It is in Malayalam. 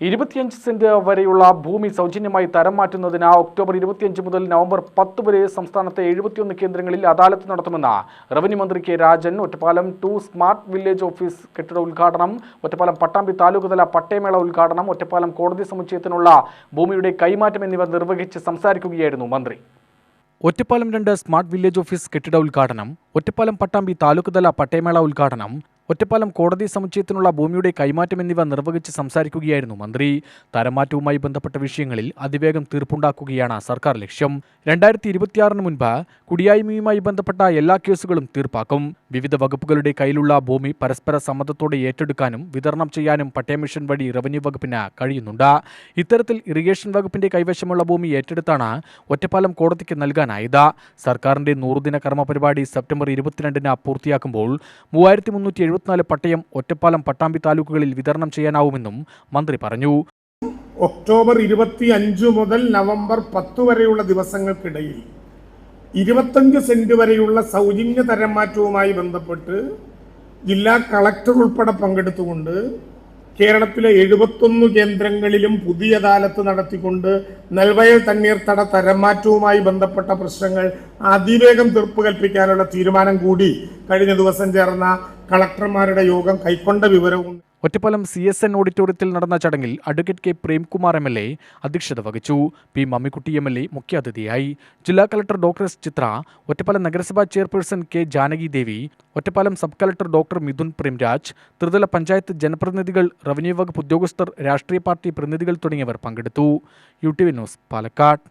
ഇരുപത്തിയഞ്ച് സെന്റ് വരെയുള്ള ഭൂമി സൗജന്യമായി തരം മാറ്റുന്നതിന് ഒക്ടോബർ ഇരുപത്തിയഞ്ച് മുതൽ നവംബർ പത്ത് വരെ സംസ്ഥാനത്തെ എഴുപത്തിയൊന്ന് കേന്ദ്രങ്ങളിൽ അദാലത്ത് നടത്തുമെന്ന് റവന്യൂ മന്ത്രി K Rajan Ottapalam two smart village office കെട്ടിട ഉദ്ഘാടനം ഒറ്റപ്പാലം പട്ടാമ്പി താലൂക്ക്തല പട്ടയമേള ഉദ്ഘാടനം ഒറ്റപ്പാലം കോടതി സമുച്ചയത്തിനുള്ള ഭൂമിയുടെ കൈമാറ്റം എന്നിവ നിർവഹിച്ച് സംസാരിക്കുകയായിരുന്നു മന്ത്രി. ഒറ്റപ്പാലം രണ്ട് സ്മാർട്ട് വില്ലേജ് ഓഫീസ് കെട്ടിട ഉദ്ഘാടനം ഒറ്റപ്പാലം പട്ടാമ്പി താലൂക്ക്തല പട്ടയമേള ഉദ്ഘാടനം ഒറ്റപ്പാലം കോടതി സമുച്ചയത്തിനുള്ള ഭൂമിയുടെ കൈമാറ്റം എന്നിവ നിർവഹിച്ച് സംസാരിക്കുകയായിരുന്നു മന്ത്രി. തരമാറ്റവുമായി ബന്ധപ്പെട്ട വിഷയങ്ങളിൽ അതിവേഗം തീർപ്പുണ്ടാക്കുകയാണ് സർക്കാർ ലക്ഷ്യം. രണ്ടായിരത്തി ഇരുപത്തിയാറിന് മുൻപ് കുടിയായ്മയുമായി ബന്ധപ്പെട്ട എല്ലാ കേസുകളും തീർപ്പാക്കും. വിവിധ വകുപ്പുകളുടെ കയ്യിലുള്ള ഭൂമി പരസ്പര സമ്മതത്തോടെ ഏറ്റെടുക്കാനും വിതരണം ചെയ്യാനും പട്ടയ മിഷൻ വഴി റവന്യൂ വകുപ്പിന് കഴിയുന്നുണ്ട്. ഇത്തരത്തിൽ ഇറിഗേഷൻ വകുപ്പിന്റെ കൈവശമുള്ള ഭൂമി ഏറ്റെടുത്താണ് ഒറ്റപ്പാലം കോടതിക്ക് നൽകാനായത്. സർക്കാരിന്റെ നൂറുദിന കർമ്മ പരിപാടി സെപ്റ്റംബർ ഇരുപത്തിരണ്ടിന് പൂർത്തിയാക്കുമ്പോൾ മൂവായിരത്തി മുന്നൂറ്റി എഴുപത്തിനാല് പട്ടയം ഒറ്റപ്പാലം പട്ടാമ്പി താലൂക്കുകളിൽ വിതരണം ചെയ്യാനാവുമെന്നും മന്ത്രി പറഞ്ഞു. ഒക്ടോബർ ഇരുപത്തി അഞ്ച് മുതൽ നവംബർ പത്ത് വരെയുള്ള ദിവസങ്ങൾക്കിടയിൽ ഇരുപത്തഞ്ച് സെന്റ് വരെയുള്ള സൗജന്യ തരം മാറ്റവുമായി ബന്ധപ്പെട്ട് ജില്ലാ കളക്ടർ ഉൾപ്പെടെ പങ്കെടുത്തുകൊണ്ട് കേരളത്തിലെ എഴുപത്തൊന്ന് കേന്ദ്രങ്ങളിലും പുതിയ അദാലത്ത് നടത്തിക്കൊണ്ട് നെൽവയൽ തണ്ണീർത്തട തരംമാറ്റവുമായി ബന്ധപ്പെട്ട പ്രശ്നങ്ങൾ അതിവേഗം തീർപ്പ് കൽപ്പിക്കാനുള്ള തീരുമാനം കൂടി കഴിഞ്ഞ ദിവസം ചേർന്ന കളക്ടർമാരുടെ യോഗം കൈക്കൊണ്ട വിവരവും ഒറ്റപ്പാലം സി എസ് എൻ ഓഡിറ്റോറിയത്തിൽ നടന്ന ചടങ്ങിൽ advocate K Premkumar M L A അധ്യക്ഷത വഹിച്ചു. P Mammikutty M L A മുഖ്യാതിഥിയായി. ജില്ലാ collector doctor S. Chithra Ottapalam നഗരസഭാ chairperson K. Janaki Devi Ottapalam sub collector doctor Mithun Premraj ത്രിതല പഞ്ചായത്ത് ജനപ്രതിനിധികൾ റവന്യൂ വകുപ്പ് ഉദ്യോഗസ്ഥർ രാഷ്ട്രീയ പാർട്ടി പ്രതിനിധികൾ തുടങ്ങിയവർ പങ്കെടുത്തു. U T V news Palakkad.